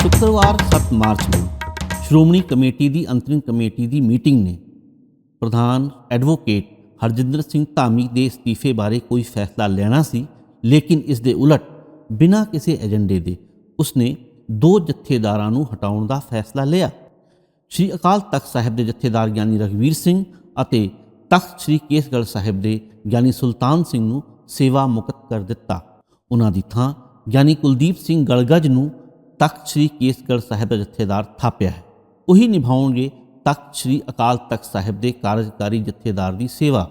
ਸ਼ੁੱਕਰਵਾਰ 7 ਮਾਰਚ ਨੂੰ ਸ਼੍ਰੋਮਣੀ ਕਮੇਟੀ ਦੀ ਅੰਤਰਿਮ ਕਮੇਟੀ ਦੀ ਮੀਟਿੰਗ ਨੇ ਪ੍ਰਧਾਨ ਐਡਵੋਕੇਟ ਹਰਜਿੰਦਰ ਸਿੰਘ ਧਾਮੀ ਦੇ ਅਸਤੀਫੇ ਬਾਰੇ ਕੋਈ ਫੈਸਲਾ ਲੈਣਾ ਸੀ ਲੇਕਿਨ ਇਸ ਦੇ ਉਲਟ ਬਿਨਾਂ ਕਿਸੇ ਏਜੰਡੇ ਦੇ ਉਸਨੇ ਦੋ ਜਥੇਦਾਰਾਂ ਨੂੰ ਹਟਾਉਣ ਦਾ ਫੈਸਲਾ ਲਿਆ ਸ਼੍ਰੀ ਅਕਾਲ ਤਖਤ ਸਾਹਿਬ ਦੇ ਜਥੇਦਾਰ ਗਿਆਨੀ ਰਘਵੀਰ ਸਿੰਘ ਅਤੇ ਤਖਤ ਸ਼੍ਰੀ ਕੇਸਗੜ੍ਹ ਸਾਹਿਬ ਦੇ ਗਿਆਨੀ ਸੁਲਤਾਨ ਸਿੰਘ ਨੂੰ ਸੇਵਾ ਮੁਕਤ ਕਰ ਦਿੱਤਾ ਉਹਨਾਂ ਦੀ ਥਾਂ ਗਿਆਨੀ ਕੁਲਦੀਪ ਸਿੰਘ ਗਲਗਜ ਨੂੰ ਤਖਤ ਸ਼੍ਰੀ ਕੇਸਗੜ੍ਹ ਸਾਹਿਬ ਦਾ ਜਥੇਦਾਰ ਥਾਪਿਆ ਹੈ। ਉਹੀ ਨਿਭਾਉਣਗੇ ਤਖਤ ਸ਼੍ਰੀ ਅਕਾਲ ਤਖਤ ਸਾਹਿਬ ਦੇ ਕਾਰਜਕਾਰੀ ਜਥੇਦਾਰ ਦੀ ਸੇਵਾ।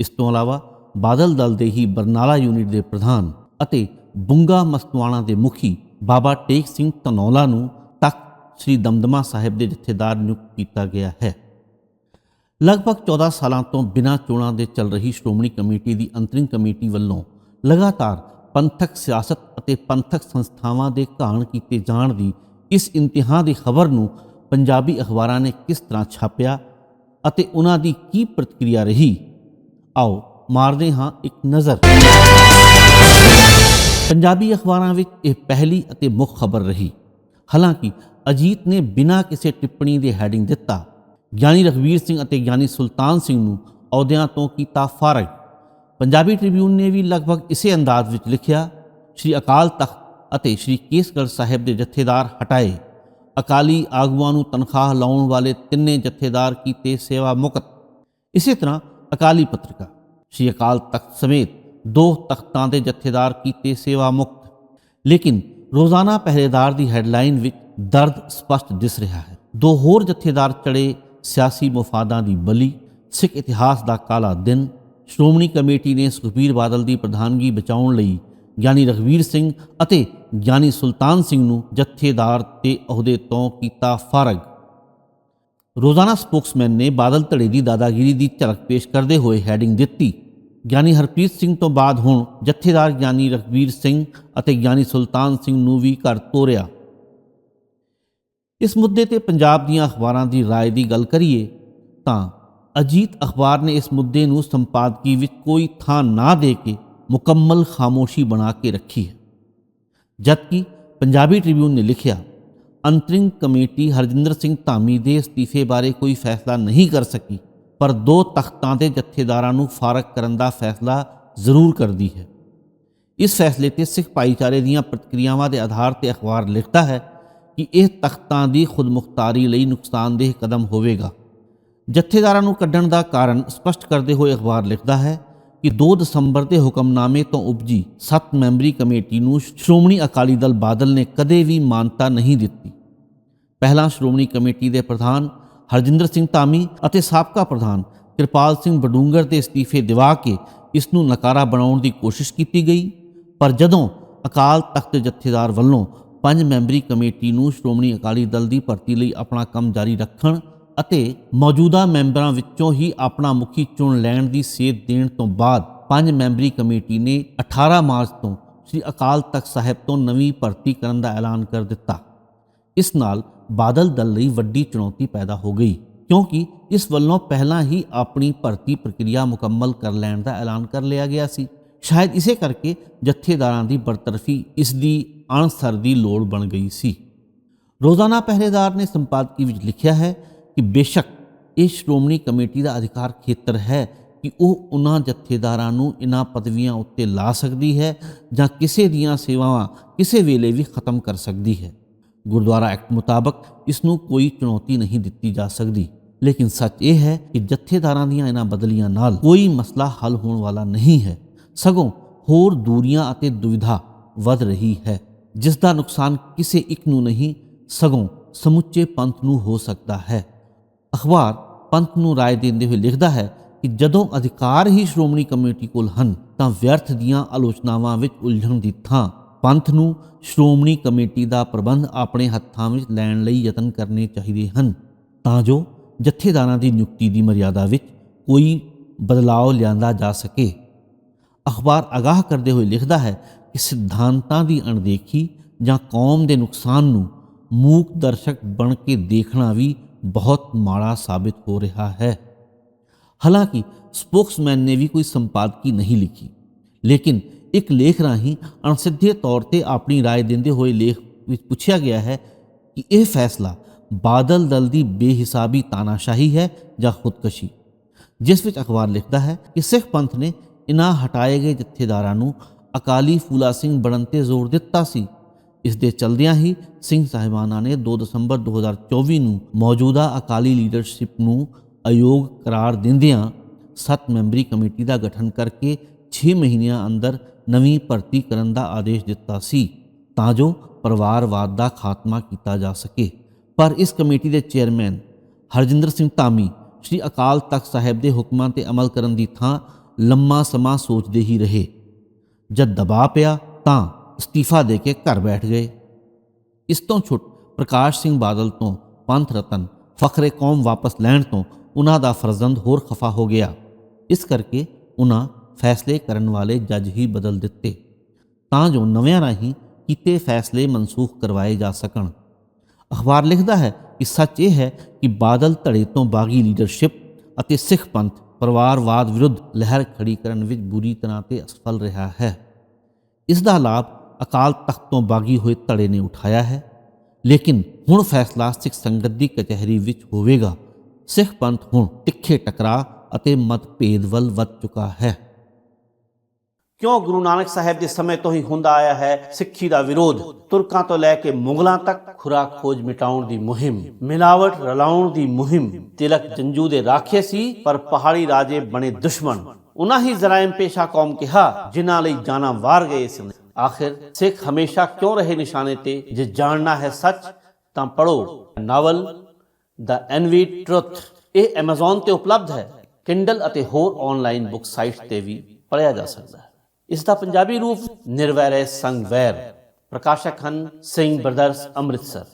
ਇਸ ਤੋਂ ਇਲਾਵਾ ਬਾਦਲ ਦਲ ਦੇ ਹੀ ਬਰਨਾਲਾ ਯੂਨਿਟ ਦੇ ਪ੍ਰਧਾਨ ਅਤੇ ਬੁੰਗਾ ਮਸਤਵਾਣਾ ਦੇ ਮੁਖੀ ਬਾਬਾ ਟੇਕ ਸਿੰਘ ਧਨੌਲਾ ਨੂੰ ਤਖਤ ਸ੍ਰੀ ਦਮਦਮਾ ਸਾਹਿਬ ਦੇ ਜਥੇਦਾਰ ਨਿਯੁਕਤ ਕੀਤਾ ਗਿਆ ਹੈ। ਲਗਭਗ 14 ਸਾਲਾਂ ਤੋਂ ਬਿਨਾਂ ਚੋਣਾਂ ਦੇ ਚੱਲ ਰਹੀ ਸ਼੍ਰੋਮਣੀ ਕਮੇਟੀ ਦੀ ਅੰਤਰਿਮ ਕਮੇਟੀ ਵੱਲੋਂ ਲਗਾਤਾਰ ਪੰਥਕ ਸਿਆਸਤ ਅਤੇ ਪੰਥਕ ਸੰਸਥਾਵਾਂ ਦੇ ਘਾਣ ਕੀਤੇ ਜਾਣ ਦੀ ਇਸ ਇੰਤਹਾ ਦੀ ਖਬਰ ਨੂੰ ਪੰਜਾਬੀ ਅਖਬਾਰਾਂ ਨੇ ਕਿਸ ਤਰ੍ਹਾਂ ਛਾਪਿਆ ਅਤੇ ਉਹਨਾਂ ਦੀ ਕੀ ਪ੍ਰਤੀਕਿਰਿਆ ਰਹੀ? ਆਓ ਮਾਰਦੇ ਹਾਂ ਇੱਕ ਨਜ਼ਰ। ਪੰਜਾਬੀ ਅਖਬਾਰਾਂ ਵਿੱਚ ਇਹ ਪਹਿਲੀ ਅਤੇ ਮੁੱਖ ਖਬਰ ਰਹੀ। ਹਾਲਾਂਕਿ ਅਜੀਤ ਨੇ ਬਿਨਾਂ ਕਿਸੇ ਟਿੱਪਣੀ ਦੇ ਹੈਡਿੰਗ ਦਿੱਤਾ। ਗਿਆਨੀ ਰਘਵੀਰ ਸਿੰਘ ਅਤੇ ਗਿਆਨੀ ਸੁਲਤਾਨ ਸਿੰਘ ਨੂੰ ਅਹੁਦਿਆਂ ਤੋਂ ਕੀਤਾ ਫਾਰਗ। ਪੰਜਾਬੀ ਟ੍ਰਿਬਿਊਨ ਨੇ ਵੀ ਲਗਭਗ ਇਸੇ ਅੰਦਾਜ਼ ਵਿੱਚ ਲਿਖਿਆ, ਸ਼੍ਰੀ ਅਕਾਲ ਤਖਤ ਅਤੇ ਸ਼੍ਰੀ ਕੇਸਗੜ੍ਹ ਸਾਹਿਬ ਦੇ ਜਥੇਦਾਰ ਹਟਾਏ। ਅਕਾਲੀ ਆਗੂਆਂ ਨੂੰ ਤਨਖਾਹ ਲਾਉਣ ਵਾਲੇ ਤਿੰਨੇ ਜਥੇਦਾਰ ਕੀਤੇ ਸੇਵਾ ਮੁਕਤ। ਇਸੇ ਤਰ੍ਹਾਂ ਅਕਾਲੀ ਪੱਤਰਿਕਾ, ਸ਼੍ਰੀ ਅਕਾਲ ਤਖਤ ਸਮੇਤ ਦੋ ਤਖਤਾਂ ਦੇ ਜਥੇਦਾਰ ਕੀਤੇ ਸੇਵਾ ਮੁਕਤ। ਲੇਕਿਨ ਰੋਜ਼ਾਨਾ ਪਹਿਰੇਦਾਰ ਦੀ ਹੈਡਲਾਈਨ ਵਿੱਚ ਦਰਦ ਸਪਸ਼ਟ ਦਿਸ ਰਿਹਾ ਹੈ। ਦੋ ਹੋਰ ਜਥੇਦਾਰ ਚੜੇ ਸਿਆਸੀ ਮਫਾਦਾਂ ਦੀ ਬਲੀ, ਸਿੱਖ ਇਤਿਹਾਸ ਦਾ ਕਾਲਾ ਦਿਨ ਸ਼੍ਰੋਮਣੀ ਕਮੇਟੀ ਨੇ ਸੁਖਬੀਰ ਬਾਦਲ ਦੀ ਪ੍ਰਧਾਨਗੀ ਬਚਾਉਣ ਲਈ ਗਿਆਨੀ ਰਘਵੀਰ ਸਿੰਘ ਅਤੇ ਗਿਆਨੀ ਸੁਲਤਾਨ ਸਿੰਘ ਨੂੰ ਜਥੇਦਾਰ ਤੇ ਅਹੁਦੇ ਤੋਂ ਕੀਤਾ ਫਾਰਗ ਰੋਜ਼ਾਨਾ ਸਪੋਕਸਮੈਨ ਨੇ ਬਾਦਲ ਧੜੇ ਦੀ ਦਾਦਾਗਿਰੀ ਦੀ ਝਲਕ ਪੇਸ਼ ਕਰਦੇ ਹੋਏ ਹੈਡਿੰਗ ਦਿੱਤੀ ਗਿਆਨੀ ਹਰਪ੍ਰੀਤ ਸਿੰਘ ਤੋਂ ਬਾਅਦ ਹੁਣ ਜਥੇਦਾਰ ਗਿਆਨੀ ਰਘਵੀਰ ਸਿੰਘ ਅਤੇ ਗਿਆਨੀ ਸੁਲਤਾਨ ਸਿੰਘ ਨੂੰ ਵੀ ਘਰ ਤੋਰਿਆ ਇਸ ਮੁੱਦੇ ਤੇ ਪੰਜਾਬ ਦੀਆਂ ਅਖਬਾਰਾਂ ਦੀ رائے ਦੀ ਗੱਲ ਕਰੀਏ ਤਾਂ ਅਜੀਤ ਅਖਬਾਰ ਨੇ ਇਸ ਮੁੱਦੇ ਨੂੰ ਸੰਪਾਦਕੀ ਵਿੱਚ ਕੋਈ ਥਾਂ ਨਾ ਦੇ ਕੇ ਮੁਕੰਮਲ ਖਾਮੋਸ਼ੀ ਬਣਾ ਕੇ ਰੱਖੀ ਹੈ। ਜਦਕਿ ਪੰਜਾਬੀ ਟ੍ਰਿਬਿਊਨ ਨੇ ਲਿਖਿਆ, ਅੰਤਰਿੰਗ ਕਮੇਟੀ ਹਰਜਿੰਦਰ ਸਿੰਘ ਧਾਮੀ ਦੇ ਅਸਤੀਫੇ ਬਾਰੇ ਕੋਈ ਫੈਸਲਾ ਨਹੀਂ ਕਰ ਸਕੀ, ਪਰ ਦੋ ਤਖਤਾਂ ਦੇ ਜਥੇਦਾਰਾਂ ਨੂੰ ਫਾਰਗ ਕਰਨ ਦਾ ਫੈਸਲਾ ਜ਼ਰੂਰ ਕਰਦੀ ਹੈ। ਇਸ ਫੈਸਲੇ ਤੇ ਸਿੱਖ ਭਾਈਚਾਰੇ ਦੀਆਂ ਪ੍ਰਤੀਕਿਰਿਆਵਾਂ ਦੇ ਆਧਾਰ ਤੇ ਅਖਬਾਰ ਲਿਖਦਾ ਹੈ ਕਿ ਇਹ ਤਖਤਾਂ ਦੀ ਖੁਦਮੁਖਤਾਰੀ ਲਈ ਨੁਕਸਾਨਦੇਹ ਕਦਮ ਹੋਵੇਗਾ। ਜਥੇਦਾਰਾਂ ਨੂੰ ਕੱਢਣ ਦਾ ਕਾਰਨ ਸਪਸ਼ਟ ਕਰਦੇ ਹੋਏ ਅਖਬਾਰ ਲਿਖਦਾ ਹੈ ਕਿ 2 ਦਸੰਬਰ ਦੇ ਹੁਕਮਨਾਮੇ ਤੋਂ ਉਪਜੀ 7 ਮੈਂਬਰੀ ਕਮੇਟੀ ਨੂੰ ਸ਼੍ਰੋਮਣੀ ਅਕਾਲੀ ਦਲ ਬਾਦਲ ਨੇ ਕਦੇ ਵੀ ਮਾਨਤਾ ਨਹੀਂ ਦਿੱਤੀ। ਪਹਿਲਾਂ ਸ਼੍ਰੋਮਣੀ ਕਮੇਟੀ ਦੇ ਪ੍ਰਧਾਨ ਹਰਜਿੰਦਰ ਸਿੰਘ ਧਾਮੀ ਅਤੇ ਸਾਬਕਾ ਪ੍ਰਧਾਨ ਕਿਰਪਾਲ ਸਿੰਘ ਬਡੂੰਗਰ ਦੇ ਅਸਤੀਫੇ ਦਿਵਾ ਕੇ ਇਸ ਨੂੰ ਨਕਾਰਾ ਬਣਾਉਣ ਦੀ ਕੋਸ਼ਿਸ਼ ਕੀਤੀ ਗਈ, ਪਰ ਜਦੋਂ ਅਕਾਲ ਤਖਤ ਜਥੇਦਾਰ ਵੱਲੋਂ ਪੰਜ ਮੈਂਬਰੀ ਕਮੇਟੀ ਨੂੰ ਸ਼੍ਰੋਮਣੀ ਅਕਾਲੀ ਦਲ ਦੀ ਭਰਤੀ ਲਈ ਆਪਣਾ ਕੰਮ ਜਾਰੀ ਰੱਖਣ ਅਤੇ ਮੌਜੂਦਾ ਮੈਂਬਰਾਂ ਵਿੱਚੋਂ ਹੀ ਆਪਣਾ ਮੁਖੀ ਚੁਣ ਲੈਣ ਦੀ ਸੇਧ ਦੇਣ ਤੋਂ ਬਾਅਦ ਪੰਜ ਮੈਂਬਰੀ ਕਮੇਟੀ ਨੇ 18 ਮਾਰਚ ਤੋਂ ਸ੍ਰੀ ਅਕਾਲ ਤਖਤ ਸਾਹਿਬ ਤੋਂ ਨਵੀਂ ਭਰਤੀ ਕਰਨ ਦਾ ਐਲਾਨ ਕਰ ਦਿੱਤਾ। ਇਸ ਨਾਲ ਬਾਦਲ ਦਲ ਲਈ ਵੱਡੀ ਚੁਣੌਤੀ ਪੈਦਾ ਹੋ ਗਈ, ਕਿਉਂਕਿ ਇਸ ਵੱਲੋਂ ਪਹਿਲਾਂ ਹੀ ਆਪਣੀ ਭਰਤੀ ਪ੍ਰਕਿਰਿਆ ਮੁਕੰਮਲ ਕਰ ਲੈਣ ਦਾ ਐਲਾਨ ਕਰ ਲਿਆ ਗਿਆ ਸੀ। ਸ਼ਾਇਦ ਇਸੇ ਕਰਕੇ ਜਥੇਦਾਰਾਂ ਦੀ ਬਰਤਰਫੀ ਇਸ ਦੀ ਅਣਸਰ ਦੀ ਲੋੜ ਬਣ ਗਈ ਸੀ। ਰੋਜ਼ਾਨਾ ਪਹਿਰੇਦਾਰ ਨੇ ਸੰਪਾਦਕੀ ਵਿੱਚ ਲਿਖਿਆ ਹੈ ਕਿ ਬੇਸ਼ੱਕ ਇਹ ਸ਼੍ਰੋਮਣੀ ਕਮੇਟੀ ਦਾ ਅਧਿਕਾਰ ਖੇਤਰ ਹੈ ਕਿ ਉਹ ਉਹਨਾਂ ਜਥੇਦਾਰਾਂ ਨੂੰ ਇਨ੍ਹਾਂ ਪਦਵੀਆਂ ਉੱਤੇ ਲਾ ਸਕਦੀ ਹੈ ਜਾਂ ਕਿਸੇ ਦੀਆਂ ਸੇਵਾਵਾਂ ਕਿਸੇ ਵੇਲੇ ਵੀ ਖਤਮ ਕਰ ਸਕਦੀ ਹੈ। ਗੁਰਦੁਆਰਾ ਐਕਟ ਮੁਤਾਬਕ ਇਸ ਨੂੰ ਕੋਈ ਚੁਣੌਤੀ ਨਹੀਂ ਦਿੱਤੀ ਜਾ ਸਕਦੀ। ਲੇਕਿਨ ਸੱਚ ਇਹ ਹੈ ਕਿ ਜਥੇਦਾਰਾਂ ਦੀਆਂ ਇਹਨਾਂ ਬਦਲੀਆਂ ਨਾਲ ਕੋਈ ਮਸਲਾ ਹੱਲ ਹੋਣ ਵਾਲਾ ਨਹੀਂ ਹੈ। ਸਗੋਂ ਹੋਰ ਦੂਰੀਆਂ ਅਤੇ ਦੁਵਿਧਾ ਵੱਧ ਰਹੀ ਹੈ, ਜਿਸ ਦਾ ਨੁਕਸਾਨ ਕਿਸੇ ਇੱਕ ਨੂੰ ਨਹੀਂ, ਸਗੋਂ ਸਮੁੱਚੇ ਪੰਥ ਨੂੰ ਹੋ ਸਕਦਾ ਹੈ। ਅਖਬਾਰ ਪੰਥ ਨੂੰ رائے ਦਿੰਦੇ ਹੋਏ ਲਿਖਦਾ ਹੈ ਕਿ ਜਦੋਂ ਅਧਿਕਾਰ ਹੀ ਸ਼੍ਰੋਮਣੀ ਕਮੇਟੀ ਕੋਲ ਹਨ ਤਾਂ ਵਿਅਰਥ ਦੀਆਂ ਆਲੋਚਨਾਵਾਂ ਵਿੱਚ ਉਲਝਣ ਦੀ ਥਾਂ ਪੰਥ ਨੂੰ ਸ਼੍ਰੋਮਣੀ ਕਮੇਟੀ ਦਾ ਪ੍ਰਬੰਧ ਆਪਣੇ ਹੱਥਾਂ ਵਿੱਚ ਲੈਣ ਲਈ ਯਤਨ ਕਰਨੇ ਚਾਹੀਦੇ ਹਨ ਤਾਂ ਜੋ ਜਥੇਦਾਰਾਂ ਦੀ ਨਿਯੁਕਤੀ ਦੀ ਮਰਿਆਦਾ ਵਿੱਚ ਕੋਈ ਬਦਲਾਅ ਲਿਆਂਦਾ ਜਾ ਸਕੇ ਅਖਬਾਰ ਅਗਾਹ ਕਰਦੇ ਹੋਏ ਲਿਖਦਾ ਹੈ ਕਿ ਸਿਧਾਂਤਾਂ ਦੀ ਅਣਦੇਖੀ ਜਾਂ ਕੌਮ ਦੇ ਨੁਕਸਾਨ ਨੂੰ ਮੂਕ ਦਰਸ਼ਕ ਬਣ ਕੇ ਦੇਖਣਾ ਵੀ ਬਹੁਤ ਮਾੜਾ ਸਾਬਿਤ ਹੋ ਰਿਹਾ ਹੈ ਹਾਲਾਂਕਿ ਸਪੋਕਸਮੈਨ ਨੇ ਵੀ ਕੋਈ ਸੰਪਾਦਕੀ ਨਹੀਂ ਲਿਖੀ ਲੇਕਿਨ ਇੱਕ ਲੇਖ ਰਾਹੀਂ ਅਣਸਿੱਧੇ ਤੌਰ ਤੇ ਆਪਣੀ رائے ਦਿੰਦੇ ਹੋਏ ਲੇਖ ਵਿੱਚ ਪੁੱਛਿਆ ਗਿਆ ਹੈ ਕਿ ਇਹ ਫੈਸਲਾ ਬਾਦਲ ਦਲ ਦੀ ਬੇਹਿਸਾਬੀ ਤਾਨਾਸ਼ਾਹੀ ਹੈ ਜਾਂ ਖੁਦਕਸ਼ੀ ਜਿਸ ਵਿੱਚ ਅਖਬਾਰ ਲਿਖਦਾ ਹੈ ਕਿ ਸਿੱਖ ਪੰਥ ਨੇ ਇਨ੍ਹਾਂ ਹਟਾਏ ਗਏ ਜਥੇਦਾਰਾਂ ਨੂੰ ਅਕਾਲੀ ਫੂਲਾ ਸਿੰਘ ਬਣਨ ਤੇ ਜ਼ੋਰ ਦਿੱਤਾ ਸੀ ਇਸ ਦੇ ਚਲਦਿਆਂ ਹੀ ਸਿੰਘ ਸਾਹਿਬਾਨਾਂ ਨੇ 2 ਦਸੰਬਰ 2024 ਨੂੰ ਮੌਜੂਦਾ ਅਕਾਲੀ ਲੀਡਰਸ਼ਿਪ ਨੂੰ ਅਯੋਗ ਕਰਾਰ ਦਿੰਦਿਆਂ 7 ਮੈਂਬਰੀ ਕਮੇਟੀ ਦਾ ਗਠਨ ਕਰਕੇ 6 ਮਹੀਨਿਆਂ ਅੰਦਰ ਨਵੀਂ ਭਰਤੀ ਕਰਨ ਦਾ ਆਦੇਸ਼ ਦਿੱਤਾ ਸੀ ਤਾਂ ਜੋ ਪਰਿਵਾਰਵਾਦ ਦਾ ਖਾਤਮਾ ਕੀਤਾ ਜਾ ਸਕੇ। ਪਰ ਇਸ ਕਮੇਟੀ ਦੇ ਚੇਅਰਮੈਨ ਹਰਜਿੰਦਰ ਸਿੰਘ ਧਾਮੀ ਸ੍ਰੀ ਅਕਾਲ ਤਖਤ ਸਾਹਿਬ ਦੇ ਹੁਕਮਾਂ ਤੇ ਅਮਲ ਕਰਨ ਦੀ ਥਾਂ ਲੰਮਾ ਸਮਾਂ ਸੋਚਦੇ ਹੀ ਰਹੇ। ਜਦ ਦਬਾਅ ਪਿਆ ਤਾਂ ਅਸਤੀਫਾ ਦੇ ਕੇ ਘਰ ਬੈਠ ਗਏ। ਇਸ ਤੋਂ ਛੁੱਟ ਪ੍ਰਕਾਸ਼ ਸਿੰਘ ਬਾਦਲ ਤੋਂ ਪੰਥ ਰਤਨ ਫਖਰੇ ਕੌਮ ਵਾਪਸ ਲੈਣ ਤੋਂ ਉਹਨਾਂ ਦਾ ਫਰਜ਼ੰਦ ਹੋਰ ਖਫਾ ਹੋ ਗਿਆ। ਇਸ ਕਰਕੇ ਉਹਨਾਂ ਫੈਸਲੇ ਕਰਨ ਵਾਲੇ ਜੱਜ ਹੀ ਬਦਲ ਦਿੱਤੇ। ਤਾਂ ਜੋ ਨਵਿਆਂ ਰਾਹੀਂ ਕੀਤੇ ਫੈਸਲੇ ਮਨਸੂਖ ਕਰਵਾਏ ਜਾ ਸਕਣ। ਅਖਬਾਰ ਲਿਖਦਾ ਹੈ ਕਿ ਸੱਚ ਇਹ ਹੈ ਕਿ ਬਾਦਲ ਧੜੇ ਤੋਂ ਬਾਗੀ ਲੀਡਰਸ਼ਿਪ ਅਤੇ ਸਿੱਖ ਪੰਥ ਪਰਿਵਾਰਵਾਦ ਵਿਰੁੱਧ ਲਹਿਰ ਖੜੀ ਕਰਨ ਵਿੱਚ ਬੁਰੀ ਤਰ੍ਹਾਂ ਤੇ ਅਸਫਲ ਰਿਹਾ ਹੈ। ਇਸ ਦਾ ਲਾਭ ਅਕਾਲ ਤਖਤ ਤੋਂ ਬਾਗੀ ਹੋਏ ਧੜੇ ਨੇ ਉਠਾਇਆ ਹੈ। ਲੇਕਿਨ ਹੁਣ ਫੈਸਲਾ ਸਿੱਖ ਸੰਗਤ ਦੀ ਕਚਹਿਰੀ ਵਿੱਚ ਹੋਵੇਗਾ। ਸਿੱਖ ਪੰਥ ਹੁਣ ਤਿੱਖੇ ਟਕਰਾਅ ਅਤੇ ਮਤਭੇਦ ਵੱਲ ਵੱਧ ਚੁੱਕਾ ਹੈ। ਕਿਉਂ ਗੁਰੂ ਨਾਨਕ ਸਾਹਿਬ ਦੇ ਸਮੇਂ ਤੋਂ ਹੀ ਹੁੰਦਾ ਆਇਆ ਹੈ ਸਿੱਖੀ ਦਾ ਵਿਰੋਧ? ਤੁਰਕਾਂ ਤੋਂ ਲੈ ਕੇ ਮੁਗਲਾਂ ਤੱਕ ਖੁਰਾ ਖੋਜ ਮਿਟਾਉਣ ਦੀ ਮੁਹਿੰਮ, ਮਿਲਾਵਟ ਰਲਾਉਣ ਦੀ ਮੁਹਿੰਮ, ਤਿਲਕ ਜੰਜੂ ਦੇ ਰਾਖੇ ਸੀ, ਪਰ ਪਹਾੜੀ ਰਾਜੇ ਬਣੇ ਦੁਸ਼ਮਣ। ਉਹਨਾਂ ਹੀ ਜ਼ਰਾਇਮ ਪੇਸ਼ਾ ਕੌਮ ਕਿਹਾ, ਜਿਨ੍ਹਾਂ ਲਈ ਜਾਨਾਂ ਵਾਰ ਗਏ ਸਨ ਆਖਿਰ ਸਿੱਖ ਹਮੇਸ਼ਾ ਕਿਉਂ ਰਹੇ ਨਿਸ਼ਾਨੇ ਤੇ? ਜੇ ਜਾਣਨਾ ਹੈ ਸੱਚ, ਤਾਂ ਪੜੋ ਨਾਵਲ, ਦਾ ਐਨਵੀ ਟਰੁੱਥ। ਇਹ Amazon ਤੇ ਉਪਲਬਧ ਹੈ। Kindle ਅਤੇ ਹੋਰ ਆਨਲਾਈਨ ਬੁੱਕ ਸਾਈਟ ਤੇ ਵੀ ਪੜ੍ਹਿਆ ਜਾ ਸਕਦਾ ਹੈ। ਇਸ ਦਾ ਪੰਜਾਬੀ ਰੂਪ ਨਿਰਵੈਰ ਸੰਗਵੈਰ। ਪ੍ਰਕਾਸ਼ਕ ਹਨ ਸਿੰਘ ਬ੍ਰਦਰਸ ਅੰਮ੍ਰਿਤਸਰ।